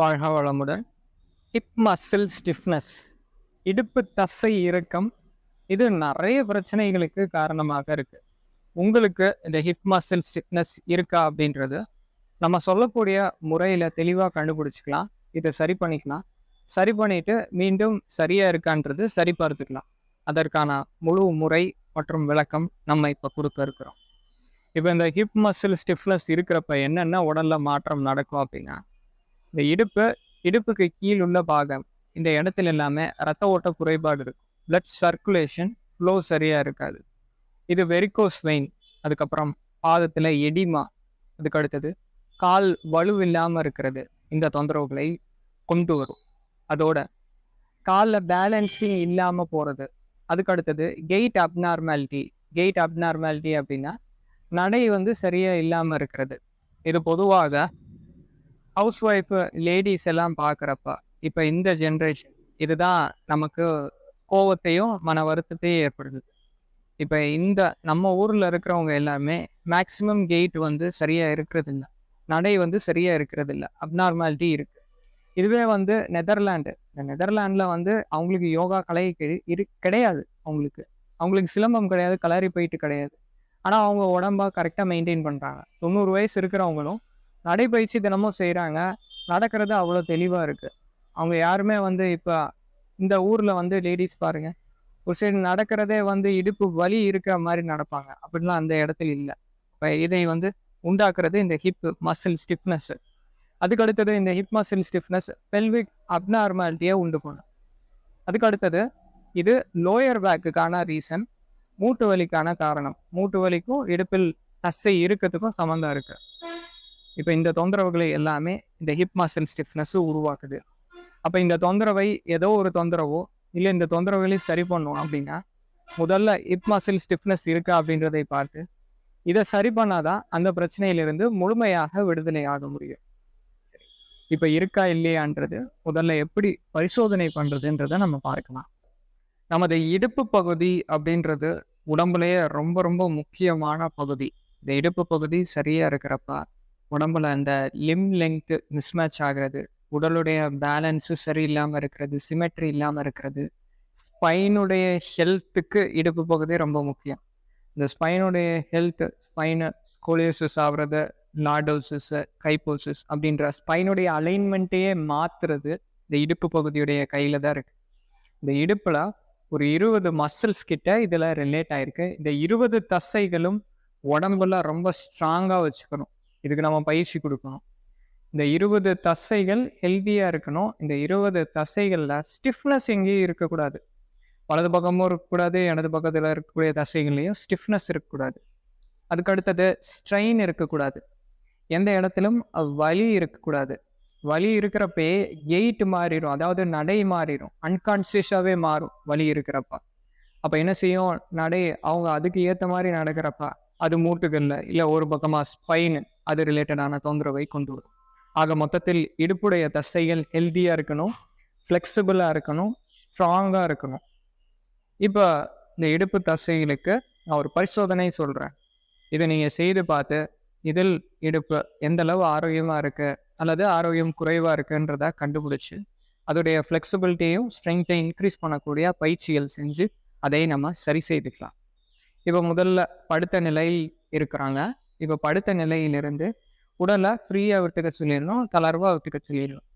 வாழ்க வளமுடன் hip muscle stiffness இடுப்பு தசை இறுக்கம் இது நிறைய பிரச்சனைகளுக்கு காரணமாக இருக்குது உங்களுக்கு இந்த ஹிப் மசில் ஸ்டிஃப்னஸ் இருக்கா அப்படின்றது நம்ம சொல்லக்கூடிய முறையில் தெளிவாக கண்டுபிடிச்சிக்கலாம். இதை சரி பண்ணிக்கலாம். சரி பண்ணிட்டு மீண்டும் சரியாக இருக்கான்றது சரி பார்த்துக்கலாம். அதற்கான முழு முறை மற்றும் விளக்கம் நம்ம இப்போ கொடுக்க இருக்கிறோம். இப்போ இந்த ஹிப் மசில் ஸ்டிஃப்னஸ் இருக்கிறப்ப என்னென்ன உடலில் மாற்றம் நடக்கும் அப்படின்னா இந்த இடுப்பு இடுப்புக்கு கீழ் உள்ள பாகம் இந்த இடத்துல எல்லாமே ரத்த ஓட்ட குறைபாடு இருக்கும் பிளட் சர்க்குலேஷன் ஃப்ளோ சரியா இருக்காது. இது வெரிகோஸ் வெயின் அதுக்கப்புறம் பாதத்துல எடிமா அதுக்கு அடுத்தது கால் வலுவில்லாம இருக்கிறது இந்த தொந்தரவுகளை கொண்டு வரும். அதோட காலில் பேலன்ஸிங் இல்லாம போறது அதுக்கு அடுத்தது கெயிட் அப்நார்மாலிட்டி கெயிட் அப்நார்மாலிட்டி அப்படின்னா நடை வந்து சரியா இல்லாம இருக்கிறது. இது பொதுவாக ஹவுஸ் ஒய்ஃபு லேடிஸ் எல்லாம் பார்க்குறப்ப இப்போ இந்த ஜென்ரேஷன் இதுதான் நமக்கு கோவத்தையும் மன வருத்தத்தையும் ஏற்படுது. இப்போ இந்த நம்ம ஊரில் இருக்கிறவங்க எல்லாமே மேக்சிமம் கெயிட் வந்து சரியாக இருக்கிறது இல்லை நடை வந்து சரியாக இருக்கிறது இல்லை அப்நார்மாலிட்டி இருக்குது இதுவே வந்து நெதர்லாண்டு இந்த நெதர்லாண்டில் வந்து அவங்களுக்கு யோகா கலை இரு கிடையாது அவங்களுக்கு. அவங்களுக்கு சிலம்பம் கிடையாது கலரி போயிட்டு கிடையாது. ஆனால் அவங்க உடம்பா கரெக்டாக மெயின்டைன் பண்ணுறாங்க தொண்ணூறு வயசு இருக்கிறவங்களும் நடைப்பயிற்சி தினமும் செய்கிறாங்க நடக்கிறது அவ்வளோ தெளிவாக இருக்குது அவங்க யாருமே வந்து இப்போ இந்த ஊரில் வந்து லேடிஸ் பாருங்கள் ஒரு சைடு நடக்கிறதே வந்து இடுப்பு வலி இருக்கிற மாதிரி நடப்பாங்க. அப்படின்லாம் அந்த இடத்துல இல்லை. இப்போ இதை வந்து உண்டாக்குறது இந்த ஹிப் மசில் ஸ்டிஃப்னஸ் அதுக்கு அடுத்தது இந்த ஹிப் மசில் ஸ்டிஃப்னஸ் பெல்விக் அப்னார்மாலிட்டியை உண்டு பண்ணும் அதுக்கு அடுத்தது இது லோயர் பேக்குக்கான ரீசன் மூட்டு வலிக்கான காரணம். மூட்டு வலிக்கும் இடுப்பில் தசை இருக்கிறதுக்கும் சம்மந்தம் இருக்குது இப்போ இந்த தொந்தரவுகளை எல்லாமே இந்த ஹிப் மசில் ஸ்டிஃப்னஸ் உருவாக்குது. அப்போ இந்த தொந்தரவை ஏதோ ஒரு தொந்தரவோ இல்லை இந்த தொந்தரவுகளை சரி பண்ணும் அப்படின்னா முதல்ல ஹிப் மசில் ஸ்டிஃப்னஸ் இருக்கா அப்படின்றதை பார்த்து இதை சரி பண்ணாதான் அந்த பிரச்சனையிலிருந்து முழுமையாக விடுதலை ஆக முடியும். இப்போ இருக்கா இல்லையான்றது முதல்ல எப்படி பரிசோதனை பண்ணுறதுன்றதை நம்ம பார்க்கலாம். நமது இடுப்பு பகுதி அப்படின்றது உடம்புலயே ரொம்ப ரொம்ப முக்கியமான பகுதி. இந்த இடுப்பு பகுதி சரியாக இருக்கிறப்ப உடம்புல அந்த லிம் லெங்க் மிஸ்மேட்ச் ஆகிறது உடலுடைய பேலன்ஸு சரியில்லாமல் இருக்கிறது சிமெட்ரி இல்லாமல் இருக்கிறது ஸ்பைனுடைய ஹெல்த்துக்கு இடுப்பு பகுதி ரொம்ப முக்கியம். இந்த ஸ்பைனுடைய ஹெல்த் ஸ்பைனு ஸ்கோலியோசிஸ் ஆகுறது லாடோசிஸ் கைப்போசிஸ் அப்படின்ற ஸ்பைனுடைய அலைன்மெண்ட்டையே மாத்துறது இந்த இடுப்பு பகுதியுடைய கையில தான் இருக்கு. இந்த இடுப்புல ஒரு இருபது மசில்ஸ் கிட்ட இதில் ரிலேட் ஆயிருக்கு. இந்த இருபது தசைகளும் உடம்புல ரொம்ப ஸ்ட்ராங்காக வச்சுக்கணும். இதுக்கு நம்ம பயிற்சி கொடுக்கணும். இந்த இருபது தசைகள் ஹெல்த்தியாக இருக்கணும். இந்த இருபது தசைகளில் ஸ்டிஃப்னஸ் எங்கேயும் இருக்கக்கூடாது. வலது பக்கமும் இருக்கக்கூடாது இடது பக்கத்தில் இருக்கக்கூடிய தசைகள்லையும் ஸ்டிஃப்னஸ் இருக்கக்கூடாது. அதுக்கு அடுத்தது ஸ்ட்ரெயின் இருக்கக்கூடாது. எந்த இடத்திலும் வலி இருக்கக்கூடாது. வலி இருக்கிறப்பே கெயிட் மாறிடும். அதாவது நடை மாறிடும். அன்கான்சியஸாகவே மாறும் வலி இருக்கிறப்ப. அப்போ என்ன செய்யும்? நடை அவங்க அதுக்கு ஏற்ற மாதிரி நடக்கிறப்ப அது மூட்டுகள்ல இல்லை ஒரு பக்கமாக ஸ்பைன் அது ரிலேட்டடான தொந்தரவை கொண்டு வரும். ஆக மொத்தத்தில் இடுப்புடைய தசைகள் ஹெல்த்தியாக இருக்கணும் ஃப்ளெக்சிபிளாக இருக்கணும் ஸ்ட்ராங்காக இருக்கணும். இப்போ இந்த இடுப்பு தசைகளுக்கு நான் ஒரு பரிசோதனை சொல்கிறேன் இதை நீங்கள் செய்து பார்த்து இதில் இடுப்பு எந்தளவு ஆரோக்கியமாக இருக்குது அல்லது ஆரோக்கியம் குறைவாக இருக்குன்றத கண்டுபிடிச்சி அதோடைய ஃப்ளெக்சிபிலிட்டியும் ஸ்ட்ரென்த்தை இன்க்ரீஸ் பண்ணக்கூடிய பயிற்சிகள் செஞ்சு அதை நம்ம சரி செய்துக்கலாம். இப்போ முதல்ல படுத்த நிலையில் இருக்கிறாங்க. இப்போ படுத்த நிலையிலிருந்து உடலை ஃப்ரீயாக விட்டுக்க சொல்லிடணும் தளர்வாக விட்டுக்க சொல்லிடணும்.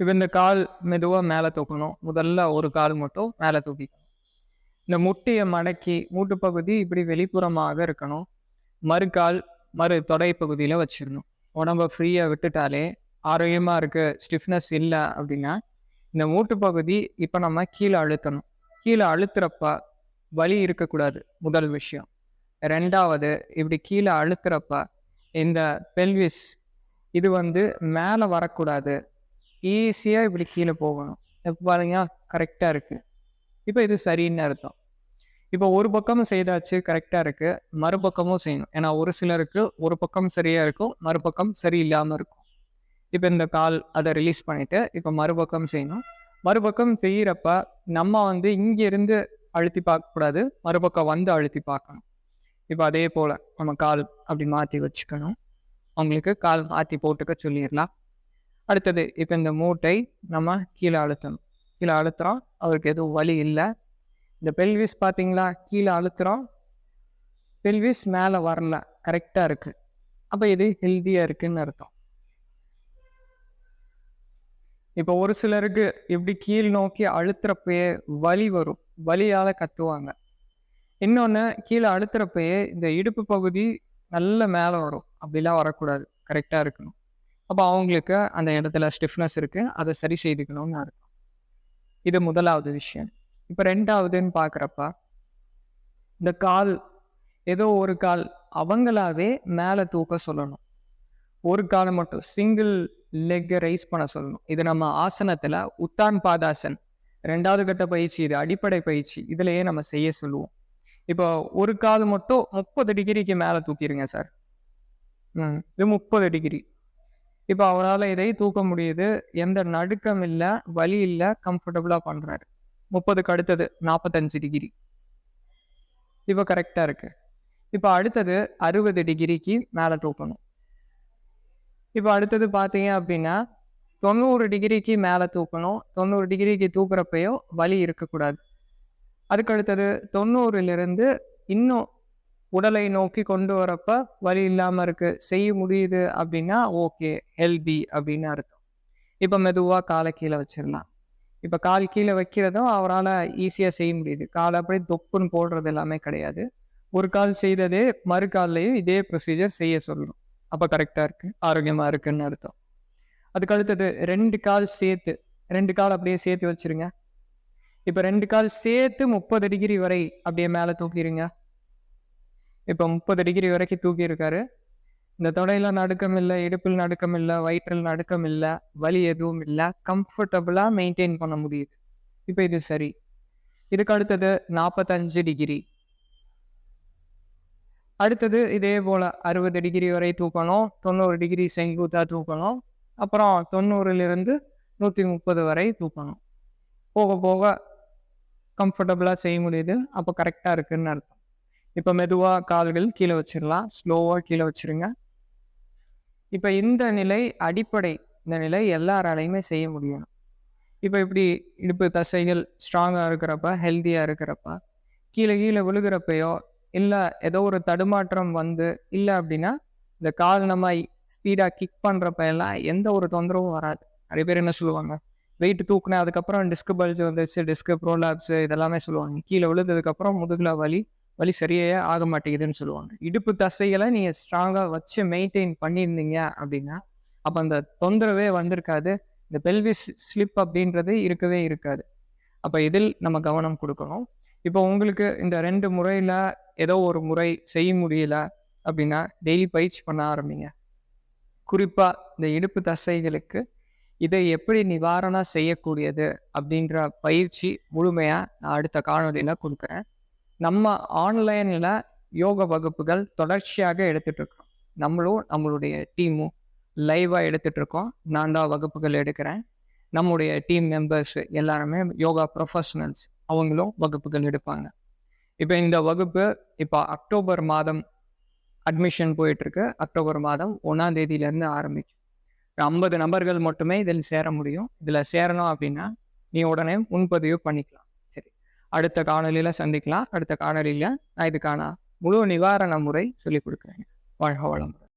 இப்போ இந்த கால் மெதுவாக மேலே தூக்கணும். முதல்ல ஒரு கால் மட்டும் மேலே தூக்கிக்கணும். இந்த முட்டியை மடக்கி மூட்டு பகுதி இப்படி வெளிப்புறமாக இருக்கணும். மறுகால் மறு தொடை பகுதியில் வச்சிடணும். உடம்ப ஃப்ரீயாக விட்டுட்டாலே ஆரோக்கியமாக இருக்க ஸ்டிஃப்னஸ் இல்லை அப்படின்னா இந்த மூட்டு பகுதி இப்போ நம்ம கீழே அழுத்தணும். கீழே அழுத்துறப்ப வலி இருக்கக்கூடாது முதல் விஷயம். ரெண்டாவது இப்படி கீழே அழுக்கிறப்ப இந்த பெல்விஸ் இது வந்து மேலே வரக்கூடாது. ஈஸியாக இப்படி கீழே போகணும். இப்போ பாருங்க கரெக்டாக இருக்குது இப்போ இது சரின்னு அர்த்தம். இப்போ ஒரு பக்கமும் செய்தாச்சு கரெக்டாக இருக்குது மறுபக்கமும் செய்யணும். ஏன்னா ஒரு சிலருக்கு ஒரு பக்கம் சரியாக இருக்கும் மறுபக்கம் சரியில்லாமல் இருக்கும். இப்போ இந்த கால் அதை ரிலீஸ் பண்ணிவிட்டு இப்போ மறுபக்கம் செய்யணும். மறுபக்கம் செய்கிறப்ப நம்ம வந்து இங்கேருந்து அழுத்தி பார்க்கக்கூடாது மறுபக்கம் வந்து அழுத்தி பார்க்கணும். இப்போ அதே போல் நம்ம கால் அப்படி மாற்றி வச்சுக்கணும். அவங்களுக்கு கால் மாற்றி போட்டுக்க சொல்லிடலாம். அடுத்தது இப்போ இந்த மூட்டை நம்ம கீழே அழுத்தணும். கீழே அழுத்துகிறோம் அவருக்கு எதுவும் வலி இல்லை. இந்த பெல்விஸ் பார்த்தீங்களா? கீழே அழுத்துகிறோம் பெல்விஸ் மேலே வரல. கரெக்டாக இருக்குது அப்போ இது ஹெல்த்தியாக இருக்குதுன்னு அர்த்தம். இப்போ ஒரு சிலருக்கு இப்படி கீழ் நோக்கி அழுத்துறப்பயே வலி வரும். வலியால் கத்துவாங்க. இன்னொன்று கீழே அழுத்துறப்பயே இந்த இடுப்பு பகுதி நல்ல மேலே வரும். அப்படிலாம் வரக்கூடாது. கரெக்டாக இருக்கணும். அப்போ அவங்களுக்கு அந்த இடத்துல ஸ்டிஃப்னஸ் இருக்குது அதை சரி செய்துக்கணும்னு இருக்கும் இது முதலாவது விஷயம். இப்போ ரெண்டாவதுன்னு பார்க்குறப்ப இந்த கால் ஏதோ ஒரு கால் அவங்களாவே மேலே தூக்க சொல்லணும். ஒரு காலை மட்டும் சிங்கிள் லெக்கை ரைஸ் பண்ண சொல்லணும். இது நம்ம ஆசனத்தில் உத்தான் பாதாசன் ரெண்டாவது கட்ட பயிற்சி இது அடிப்படை பயிற்சி இதுலயே நம்ம செய்ய சொல்லுவோம். இப்போ ஒரு கால் மட்டும் முப்பது டிகிரிக்கு மேலே தூக்கிடுங்க சார். ம் இது முப்பது டிகிரி. இப்போ அவரால் இதை தூக்க முடியுது. எந்த நடுக்கம் இல்லை வலி இல்லை கம்ஃபர்டபுளாக பண்ணுறாரு முப்பதுக்கு அடுத்தது நாற்பத்தஞ்சு டிகிரி. இப்போ கரெக்டாக இருக்குது இப்போ அடுத்தது அறுபது டிகிரிக்கு மேலே தூக்கணும். இப்போ அடுத்தது பார்த்தீங்க அப்படின்னா தொண்ணூறு டிகிரிக்கு மேலே தூக்கணும். தொண்ணூறு டிகிரிக்கு தூக்குறப்பையோ வலி இருக்கக்கூடாது. அதுக்கு அடுத்தது தொண்ணூறுலேருந்து இன்னும் உடலை நோக்கி கொண்டு வரப்ப வலி இல்லாமல் இருக்கு. செய்ய முடியுது அப்படின்னா ஓகே ஹெல்தி அப்படின்னு அர்த்தம். இப்போ மெதுவாக காலை கீழே வச்சிடலாம். இப்போ கால் கீழே வைக்கிறதும் அவரால் ஈஸியாக செய்ய முடியுது. காலை அப்படியே தொப்புன்னு போடுறது எல்லாமே கிடையாது. ஒரு கால் செய்ததே மறு கால்லையும் இதே ப்ரொசீஜர் செய்ய சொல்லணும் அப்போ கரெக்டாக இருக்கு. ஆரோக்கியமாக இருக்குன்னு அர்த்தம். அதுக்கு அடுத்தது ரெண்டு கால் சேர்த்து ரெண்டு கால் அப்படியே சேர்த்து வச்சிருங்க. இப்போ ரெண்டு கால் சேர்த்து முப்பது டிகிரி வரை அப்படியே மேலே தூக்கிடுங்க இப்போ முப்பது டிகிரி வரைக்கும் தூக்கியிருக்காரு. இந்த தொடையில் நடுக்கம் இல்லை இடுப்பில் நடுக்கம் இல்லை வயிற்றில் நடுக்கம் இல்லை வலி எதுவும் இல்லை கம்ஃபர்டபுளாக மெயின்டைன் பண்ண முடியுது. இப்போ இது சரி. இதுக்கு அடுத்தது நாற்பத்தஞ்சு டிகிரி அடுத்தது இதே போல் அறுபது டிகிரி வரை தூக்கணும் தொண்ணூறு டிகிரி செங்குத்தாக தூக்கணும் அப்புறம் தொண்ணூறுலேருந்து நூற்றி முப்பது வரை தூக்கணும். போக போக கம்ஃபர்டபுளாக செய்ய முடியுது. அப்போ கரெக்டாக இருக்குன்னு அர்த்தம். இப்போ மெதுவாக கால்கள் கீழே வச்சிடலாம். ஸ்லோவாக கீழே வச்சிருங்க. இப்போ இந்த நிலை அடிப்படை. இந்த நிலை எல்லாராலையுமே செய்ய முடியும். இப்போ இப்படி இடுப்பு தசைகள் ஸ்ட்ராங்காக இருக்கிறப்ப ஹெல்த்தியாக இருக்கிறப்ப கீழே கீழே விழுகிறப்பையோ இல்லை ஏதோ ஒரு தடுமாற்றம் வந்து இல்லை அப்படின்னா இந்த கால் நம்ம ஸ்பீடாக கிக் பண்ணுறப்ப எல்லாம் எந்த ஒரு தொந்தரவும் வராது. நிறைய பேர் என்ன சொல்லுவாங்க வெயிட் தூக்குனேன் அதுக்கப்புறம் டிஸ்க் பல்ஜ் வந்துருச்சு டிஸ்க் ப்ரோலாப்ஸ் இதெல்லாமே சொல்லுவாங்க. கீழே விழுந்ததுக்கப்புறம் முதுகில் வலி வலி சரியே ஆக மாட்டேங்குதுன்னு சொல்லுவாங்க. இடுப்பு தசைகளை நீங்கள் ஸ்ட்ராங்காக வச்சு மெயின்டைன் பண்ணியிருந்தீங்க அப்படின்னா அப்போ அந்த தொந்தரவே வந்திருக்காது. இந்த பெல்விஸ் ஸ்லிப் அப்படின்றது இருக்கவே இருக்காது. அப்போ இதில் நம்ம கவனம் கொடுக்கணும். இப்போ உங்களுக்கு இந்த ரெண்டு முறையில் ஏதோ ஒரு முறை செய்ய முடியல அப்படின்னா டெய்லி பயிற்சி பண்ண ஆரம்பிங்க. குறிப்பாக இந்த இடுப்பு தசைகளுக்கு இதை எப்படி நிவாரணம் செய்யக்கூடியது அப்படின்ற பயிற்சி முழுமையாக நான் அடுத்த காணொலியில் கொடுக்குறேன். நம்ம ஆன்லைனில் யோக வகுப்புகள் தொடர்ச்சியாக எடுத்துகிட்ருக்கோம் நம்மளும் நம்மளுடைய டீமும் லைவாக எடுத்துகிட்ருக்கோம் நான் தான் வகுப்புகள் எடுக்கிறேன். நம்முடைய டீம் மெம்பர்ஸ் எல்லாருமே யோகா ப்ரொஃபஷனல்ஸ் அவங்களும் வகுப்புகள் எடுப்பாங்க. இப்போ இந்த வகுப்பு இப்போ அக்டோபர் மாதம் அட்மிஷன் போயிட்டுருக்கு. அக்டோபர் மாதம் ஒன்றாம் தேதியிலேருந்து ஆரம்பிக்கும். ஐம்பது நபர்கள் மட்டுமே இதில் சேர முடியும். இதில் சேரணும் அப்படின்னா நீ உடனே முன்பதிவு பண்ணிக்கலாம். சரி. அடுத்த காணொலியில் சந்திக்கலாம். அடுத்த காணொலியில் நான் இதுக்கான முழு நிவாரண முறை சொல்லிக் கொடுக்குறேன் வாழ்க வளமுறை